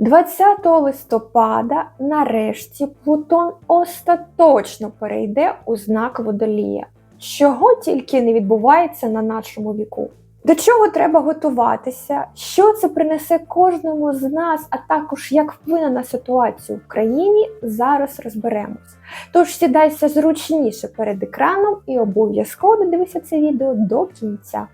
20 листопада нарешті Плутон остаточно перейде у знак водолія, чого тільки не відбувається на нашому віку. До чого треба готуватися, що це принесе кожному з нас, а також як вплине на ситуацію в країні, зараз розберемось. Тож сідайся зручніше перед екраном і обов'язково додивися це відео до кінця.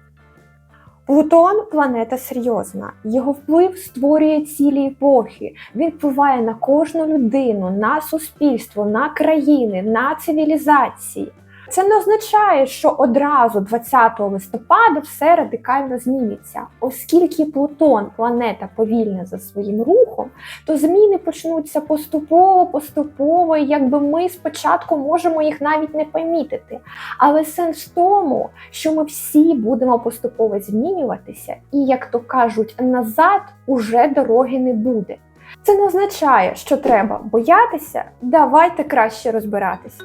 Плутон планета серйозна. Його вплив створює цілі епохи. Він впливає на кожну людину, на суспільство, на країни, на цивілізації. Це не означає, що одразу 20 листопада все радикально зміниться. Оскільки Плутон планета повільна за своїм рухом, то зміни почнуться поступово, поступово, якби ми спочатку можемо їх навіть не помітити. Але сенс в тому, що ми всі будемо поступово змінюватися, і, як то кажуть, назад уже дороги не буде. Це не означає, що треба боятися. Давайте краще розбиратися.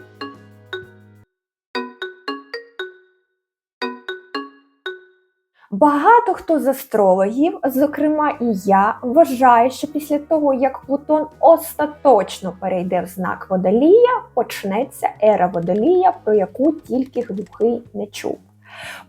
Багато хто з астрологів, зокрема і я, вважає, що після того, як Плутон остаточно перейде в знак Водолія, почнеться ера Водолія, про яку тільки глухий не чув.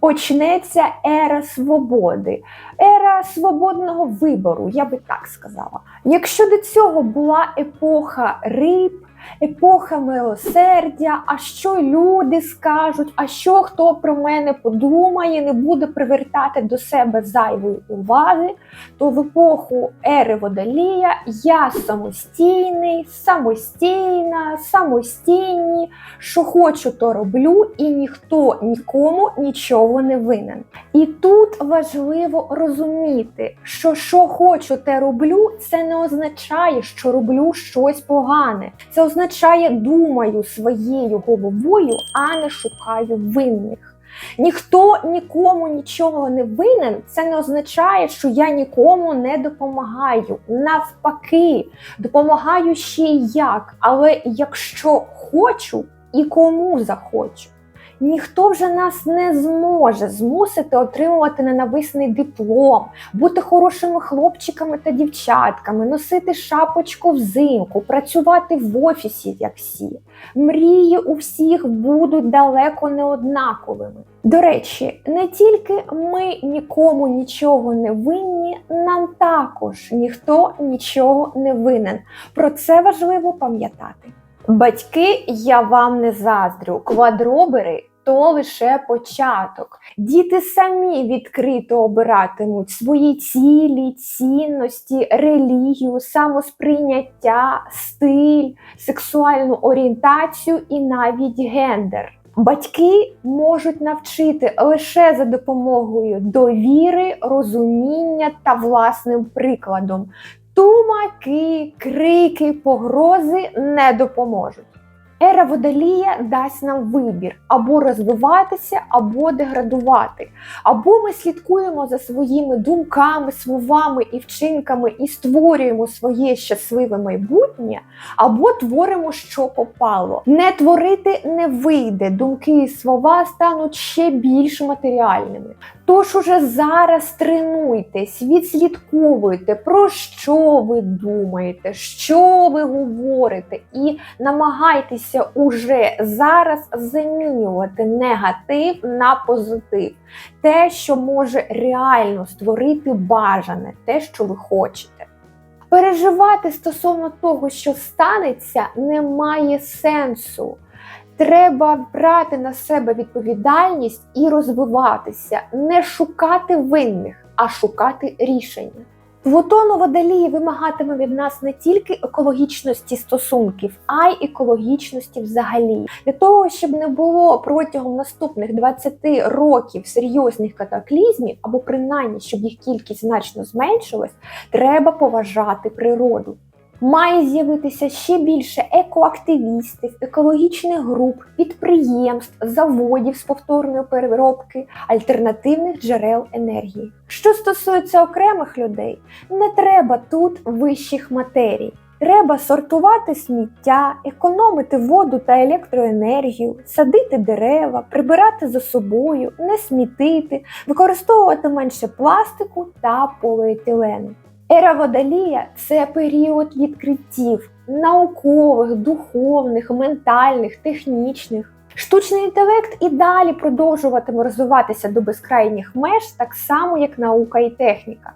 Почнеться ера свободи, ера свободного вибору, я би так сказала. Якщо до цього була епоха риб, епоха милосердя, а що люди скажуть, а що хто про мене подумає, не буде привертати до себе зайвої уваги, то в епоху ери водолія я самостійний, самостійна, самостійні, що хочу, то роблю, і ніхто нікому нічого не винен. І тут важливо розуміти, що що хочу, те роблю, це не означає, що роблю щось погане. Це означає, думаю своєю головою, а не шукаю винних. Ніхто нікому нічого не винен, це не означає, що я нікому не допомагаю. Навпаки, допомагаю ще й як. Але якщо хочу і кому захочу. Ніхто вже нас не зможе змусити отримувати ненависний диплом, бути хорошими хлопчиками та дівчатками, носити шапочку взимку, працювати в офісі, як всі. Мрії у всіх будуть далеко не однаковими. До речі, не тільки ми нікому нічого не винні, нам також ніхто нічого не винен. Про це важливо пам'ятати. Батьки, я вам не заздрю, квадробери то лише початок. Діти самі відкрито обиратимуть свої цілі, цінності, релігію, самосприйняття, стиль, сексуальну орієнтацію і навіть гендер. Батьки можуть навчити лише за допомогою довіри, розуміння та власним прикладом. Тумаки, крики, погрози не допоможуть. Ера водолія дасть нам вибір або розвиватися, або деградувати. Або ми слідкуємо за своїми думками, словами і вчинками і створюємо своє щасливе майбутнє, або творимо, що попало. Не творити не вийде, думки і слова стануть ще більш матеріальними. Тож уже зараз тренуйтесь, відслідковуйте, про що ви думаєте, що ви говорите, і намагайтеся уже зараз замінювати негатив на позитив, те, що може реально створити бажане, те, що ви хочете. Переживати стосовно того, що станеться, немає сенсу. Треба брати на себе відповідальність і розвиватися, не шукати винних, а шукати рішення. Плутон у водолії вимагатиме від нас не тільки екологічності стосунків, а й екологічності взагалі. Для того, щоб не було протягом наступних 20 років серйозних катаклізмів, або принаймні, щоб їх кількість значно зменшилась, треба поважати природу. Має з'явитися ще більше екоактивістів, екологічних груп, підприємств, заводів з повторної переробки, альтернативних джерел енергії. Що стосується окремих людей, не треба тут вищих матерій. Треба сортувати сміття, економити воду та електроенергію, садити дерева, прибирати за собою, не смітити, використовувати менше пластику та поліетилену. Ера Водолія це період відкриттів наукових, духовних, ментальних, технічних. Штучний інтелект і далі продовжуватиме розвиватися до безкрайніх меж, так само як наука і техніка.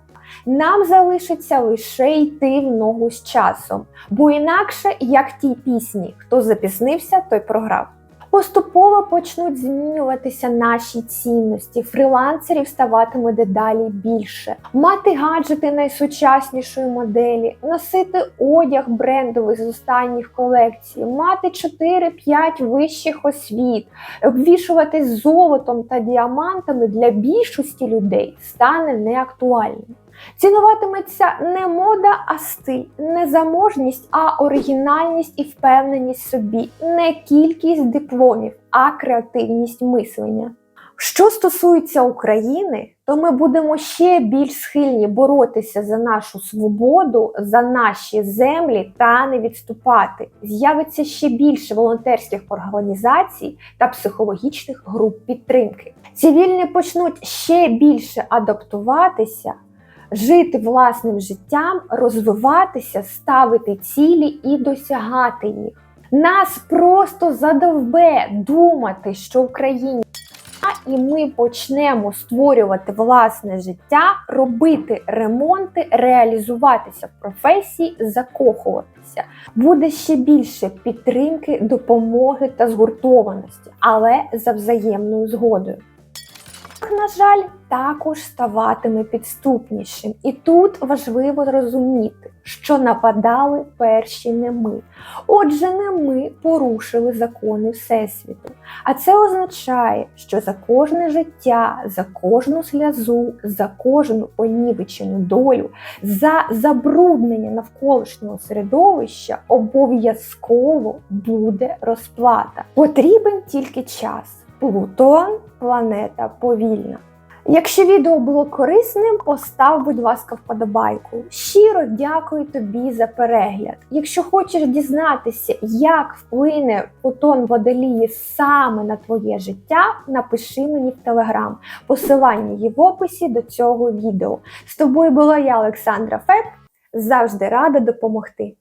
Нам залишиться лише йти в ногу з часом, бо інакше, як тій пісні, хто запізнився, той програв. Поступово почнуть змінюватися наші цінності. Фрілансерів ставатиме дедалі більше. Мати гаджети найсучаснішої моделі, носити одяг брендовий з останніх колекцій, мати 4-5 вищих освіт, обвішуватись золотом та діамантами для більшості людей стане неактуальним. Цінуватиметься не мода, а стиль, не заможність, а оригінальність і впевненість собі, не кількість дипломів, а креативність мислення. Що стосується України, то ми будемо ще більш схильні боротися за нашу свободу, за наші землі та не відступати. З'явиться ще більше волонтерських організацій та психологічних груп підтримки. Цивільні почнуть ще більше адаптуватися жити власним життям, розвиватися, ставити цілі і досягати їх. Нас просто задовбе думати, що Україні і ми почнемо створювати власне життя, робити ремонти, реалізуватися в професії, закохуватися. Буде ще більше підтримки, допомоги та згуртованості, але за взаємною згодою на жаль, також ставатиме підступнішим. І тут важливо розуміти, що нападали перші не ми. Отже, не ми порушили закони Всесвіту. А це означає, що за кожне життя, за кожну сльозу, за кожну понівечену долю, за забруднення навколишнього середовища обов'язково буде розплата. Потрібен тільки час. Плутон планета повільна. Якщо відео було корисним, постав, будь ласка, вподобайку. Щиро дякую тобі за перегляд. Якщо хочеш дізнатися, як вплине фотон водолії саме на твоє життя, напиши мені в телеграм. Посилання є в описі до цього відео. З тобою була я, Олександра Феб, завжди рада допомогти.